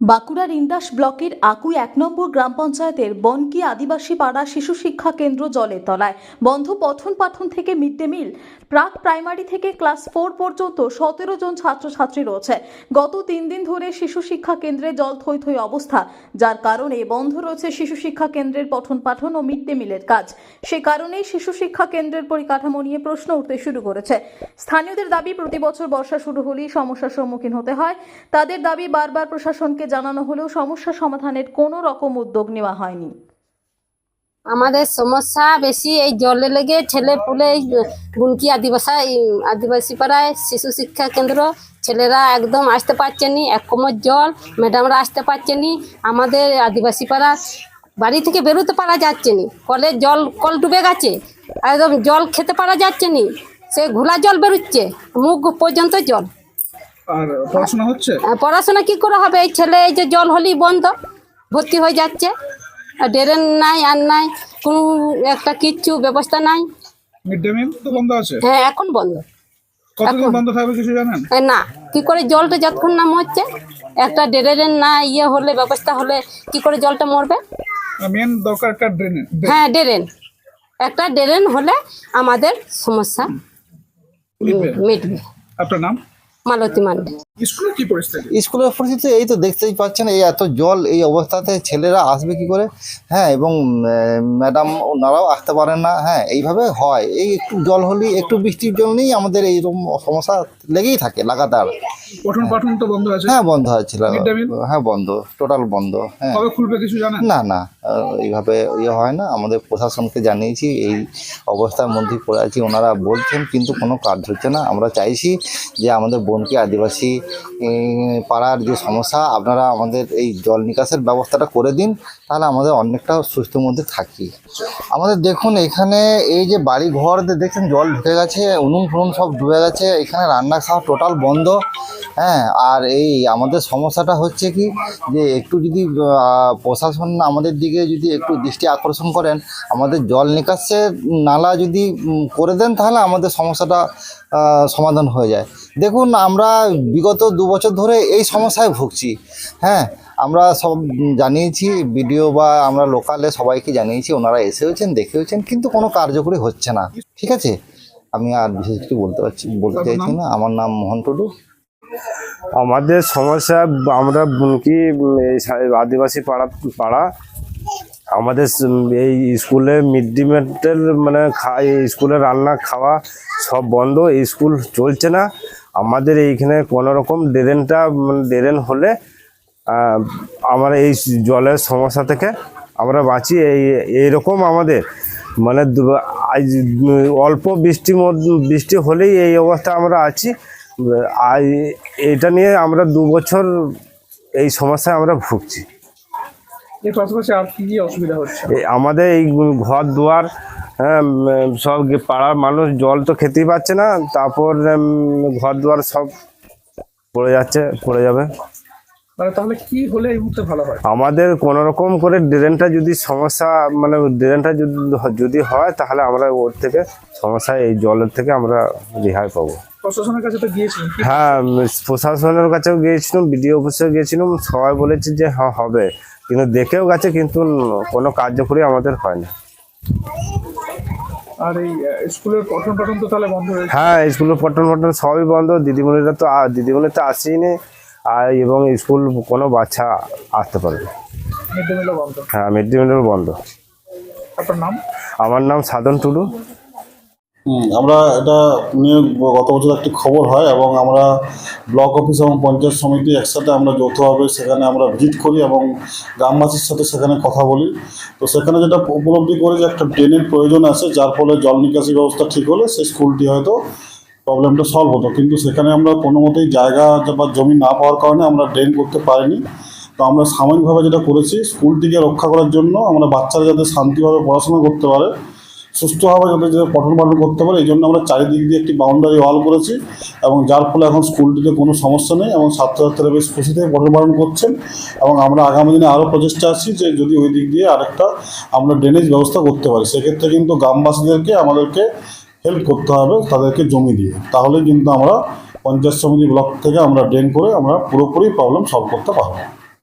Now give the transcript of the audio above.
বাঁকুড়ার ইন্দাস ব্লকের আকুই এক নম্বর গ্রাম পঞ্চায়েতের বনকি আদিবাসী পাড়া শিশু শিক্ষা কেন্দ্র জলের তলায় বন্ধ পঠন পাঠন থেকে মিড ডে মিল, প্রাক প্রাইমারি থেকে ক্লাস ফোর পর্যন্ত সতেরো জন ছাত্রছাত্রী রয়েছে। গত তিন দিন ধরে শিশু শিক্ষা কেন্দ্রে জল থই থই অবস্থা, যার কারণে বন্ধ রয়েছে শিশু শিক্ষা কেন্দ্রের পঠন পাঠন ও মিড ডে মিলের কাজ। সে কারণেই শিশু শিক্ষা কেন্দ্রের পরিকাঠামো নিয়ে প্রশ্ন উঠতে শুরু করেছে। স্থানীয়দের দাবি, প্রতি বছর বর্ষা শুরু হলেই সমস্যার সম্মুখীন হতে হয়। তাদের দাবি, বারবার প্রশাসনকে জানানো হলেও সমস্যা সমাধানের কোনো রকম উদ্যোগ নেওয়া হয়নি। আমাদের সমস্যা বেশি এই জলে লেগে ছেলে পুলে বুনকি আদিবাসা, আদিবাসী পাড়ায় শিশু শিক্ষা কেন্দ্র, ছেলেরা একদম আসতে পারছে নি, এক কোমর জল, ম্যাডামরা আসতে পারছে নি, আমাদের আদিবাসী পাড়া বাড়ি থেকে বেরোতে পারা যাচ্ছে নি কলের জল, কল ডুবে গেছে, একদম জল খেতে পারা যাচ্ছে নি, সে ঘোলা জল বেরোচ্ছে, মুখ পর্যন্ত জল। আর পড়াশোনা হচ্ছে? পড়াশোনা কি করে হবে? এই ছেলে এই যে জল হলেই বন্ধ ভর্তি হয়ে যাচ্ছে। আর ড্রেন নাই আর নাই কোনো একটা কিচ্ছু ব্যবস্থা নাই। মিড ডে মিল তো বন্ধ আছে? হ্যাঁ এখন বন্ধ। কতদিন বন্ধ থাকবে কিছু জানেন? না কি করে জলটা যতক্ষণ না মরছে একটা ড্রেনের না ইয়ে হলে ব্যবস্থা হলে কি করে জলটা মরবে? মেন দরকার একটা ড্রেনের হ্যাঁ ড্রেন। একটা ড্রেন হলে আমাদের সমস্যা মিটবে। আপনার নাম? মালতী মান্ডে স্কুলের কি পরিস্থিতি? স্কুলের পরিস্থিতি এই তো দেখতেই পাচ্ছেন এই এত জল এই অবস্থাতে ছেলেরা আসবে কি করে? হ্যাঁ এবং ম্যাডাম ওনারাও আসতে পারেন না। হ্যাঁ এইভাবে হয়। এই একটু জল হলেই একটু বৃষ্টির জন্যই আমাদের এইরকম সমস্যা লেগেই থাকে লাগাতার। পঠন পাঠন তো বন্ধ আছে? হ্যাঁ বন্ধ meal? হ্যাঁ বন্ধ টোটাল বন্ধ হ্যাঁ। কবে খুলবে কিছু জানেন? না না এইভাবে ইয়ে হয় না। আমাদের প্রশাসনকে জানিয়েছি এই অবস্থার মধ্যে পড়ে আছি। ওনারা বলছেন কিন্তু কোনো কাজ হচ্ছে না। আমরা চাইছি যে আমাদের বনকি আদিবাসী পাড়ার যে সমস্যা আপনারা আমাদের এই জল নিকাশের ব্যবস্থাটা করে দিন তাহলে আমাদের অনেকটা সুস্থর মধ্যে থাকি। আমাদের দেখুন এখানে এই যে বাড়ি ঘর দেখছেন জল ঢুকে গেছে উনুন ফুনুন সব ডুবে গেছে। এখানে রান্না খাওয়া টোটাল বন্ধ। হ্যাঁ আর এই আমাদের সমস্যাটা হচ্ছে কি যে একটু যদি প্রশাসন আমাদের দিকে যদি একটু দৃষ্টি আকর্ষণ করেন, আমাদের জল নিকাশের নালা যদি করে দেন, তাহলে আমাদের সমস্যাটা সমাধান হয়ে যায়। দেখুন, আমরা বিগত দু বছর ধরে এই সমস্যায় ভুগছি। হ্যাঁ আমরা সব জানিয়েছি ভিডিও বা আমরা লোকালে সবাইকে জানিয়েছি, ওনারা এসেওছেন, দেখেওছেন, কিন্তু কোনো কার্যকরী হচ্ছে না। ঠিক আছে? আমি আর বিশেষ কিছু বলতে পারছি, বলতে চাইছি না। আমার নাম মোহন টুডু। আমাদের সমস্যা, আমরা কি আদিবাসী পাড়া পাড়া, আমাদের এই স্কুলে মিড ডে মিল মানে খা- এই স্কুলে রান্না, খাওয়া সব বন্ধ স্কুল চলছে না। আমাদের এইখানে কোনো রকম ড্রেনটা ড্রেন হলে আমরা এই জলের সমস্যা থেকে আমরা বাঁচি, এই, এইরকম আমাদের। মানে অল্প মধ্যে বৃষ্টি হলেই এই অবস্থা আমরা আছি। আর এটা নিয়ে আমরা দু বছর এই সমস্যায় আমরা ভুগছি। এর পাশাপাশি আর কি কি অসুবিধা হচ্ছে? আমাদের এই ঘর দুয়ার হ্যাঁ, সব পাড়ার মানুষ জল তো খেতেই পাচ্ছে না তারপর ঘর দুয়ার সব পড়ে যাচ্ছে পড়ে যাবে। মানে তাহলে কি হলে এই মুহূর্তে ভালো হয়? আমাদের কোনো রকম করে ড্রেনটা যদি সমস্যা মানে ড্রেনটা যদি যদি হয় তাহলে আমরা ওর থেকে সমস্যা এই জলের থেকে আমরা রেহাই পাবো। প্রশাসনের কাছে তো গিয়েছিলেন কি হ্যাঁ প্রশাসনের কাছেও গিয়েছিলাম বিডিও অফিসে গিয়েছিলাম সবাই বলেছে যে হ্যাঁ হবে। কিন্তু দেখেও গেছে কিন্তু কোনো কার্যকরী আমাদের হয় না আর এই স্কুলের পঠন পাঠন তো তাহলে বন্ধ হয়েছে হ্যাঁ স্কুলের পঠন পঠন সবই বন্ধ। দিদিমণিরা তো দিদিমণি তো আসেইনি আর এবং স্কুল কোনো বাচ্চা আসতে পারবে হ্যাঁ মিড ডে মিলও বন্ধ। আপনার নাম? আমার নাম সাধন টুডু। আমরা এটা নিয়ে গত বছর একটি খবর হয় এবং আমরা ব্লক অফিস এবং পঞ্চায়েত সমিতি একসাথে আমরা যৌথভাবে সেখানে আমরা ভিজিট করি এবং গ্রামবাসীর সাথে সেখানে কথা বলি। তো সেখানে যেটা উপলব্ধি করি যে একটা ড্রেনের প্রয়োজন আছে যার ফলে জল নিকাশি ব্যবস্থা ঠিক হলে সেই স্কুলটি হয়তো প্রবলেমটা সলভ হতো। কিন্তু সেখানে আমরা কোনো মতেই জায়গা বা জমি না পাওয়ার কারণে আমরা ড্রেন করতে পারিনি। তো আমরা সাময়িকভাবে যেটা করেছি স্কুলটিকে রক্ষা করার জন্য আমরা বাচ্চারা যাতে শান্তিভাবে পড়াশোনা করতে পারে, সুস্থভাবে যাতে যাতে পঠন পাঠন করতে পারে, এই জন্য আমরা চারিদিক দিয়ে একটি বাউন্ডারি ওয়াল করেছি এবং যার ফলে এখন স্কুলটিতে কোনো সমস্যা নেই এবং ছাত্রছাত্রীরা বেশ খুশি থেকে পঠন পাঠন করছেন এবং আমরা আগামী দিনে আরও প্রচেষ্টা আছি যে যদি ওই দিক দিয়ে আরেকটা আমরা ড্রেনেজ ব্যবস্থা করতে পারি। সেক্ষেত্রে কিন্তু গ্রামবাসীদেরকে আমাদেরকে হেল্প করতে হবে তাদেরকে জমি দিয়ে। তাহলে কিন্তু আমরা পঞ্চায়েত সমিতি ব্লক থেকে আমরা ড্রেন করে আমরা পুরোপুরি প্রবলেম সলভ করতে পারব।